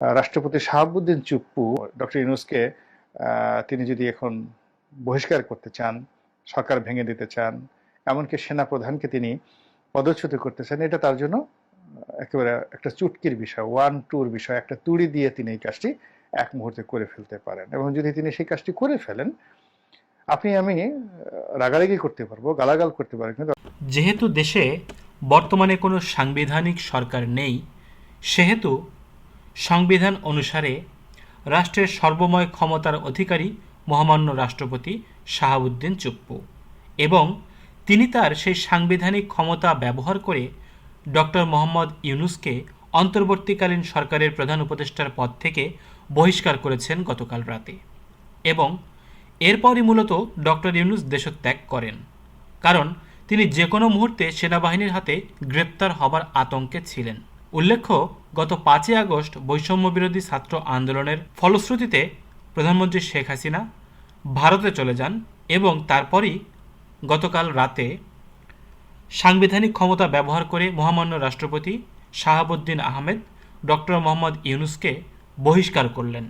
রাষ্ট্রপতি শাহাবুদ্দিন চুপ্পু, ডক্টর ইউনুসকে তিনি যদি এখন বহিষ্কার করতে চান, সরকার ভেঙে দিতে চান, এমনকি সেনা প্রধানকে তিনি পদচ্যুত করতে চান, এটা তার জন্য একেবারে একটা চুটকির বিষয় ওয়ান টুর বিষয়, একটা তুড়ি দিয়ে তিনি এই কাজটি এক মুহূর্তে করে ফেলতে পারেন। এবং যদি তিনি সেই কাজটি করে ফেলেন, আপনি, আমি রাগারাগি করতে পারব, গালাগাল করতে পারব, কিন্তু যেহেতু দেশে বর্তমানে কোনো সাংবিধানিক সরকার নেই, সেহেতু সংবিধান অনুসারে রাষ্ট্রের সর্বময় ক্ষমতার অধিকারী মহামান্য রাষ্ট্রপতি শাহাবুদ্দিন চুপ্পু এবং তিনি তার সেই সাংবিধানিক ক্ষমতা ব্যবহার করে ডক্টর মোহাম্মদ ইউনুসকে অন্তর্বর্তীকালীন সরকারের প্রধান উপদেষ্টার পদ থেকে বহিষ্কার করেছেন গতকাল রাতে এবং এরপরই মূলত ডক্টর ইউনুস দেশত্যাগ করেন। কারণ তিনি যে কোনো মুহূর্তে সেনাবাহিনীর হাতে গ্রেপ্তার হবার আতঙ্কে ছিলেন। উল্লেখ্য, গত পাঁচই আগস্ট বৈষম্য বিরোধী ছাত্র আন্দোলনের ফলশ্রুতিতে প্রধানমন্ত্রী শেখ হাসিনা ভারতে চলে যান এবং তারপরই গতকাল রাতে সাংবিধানিক ক্ষমতা ব্যবহার করে মহামান্য রাষ্ট্রপতি শাহাবুদ্দিন আহমেদ ডক্টর মোহাম্মদ ইউনুসকে বহিষ্কার করলেন।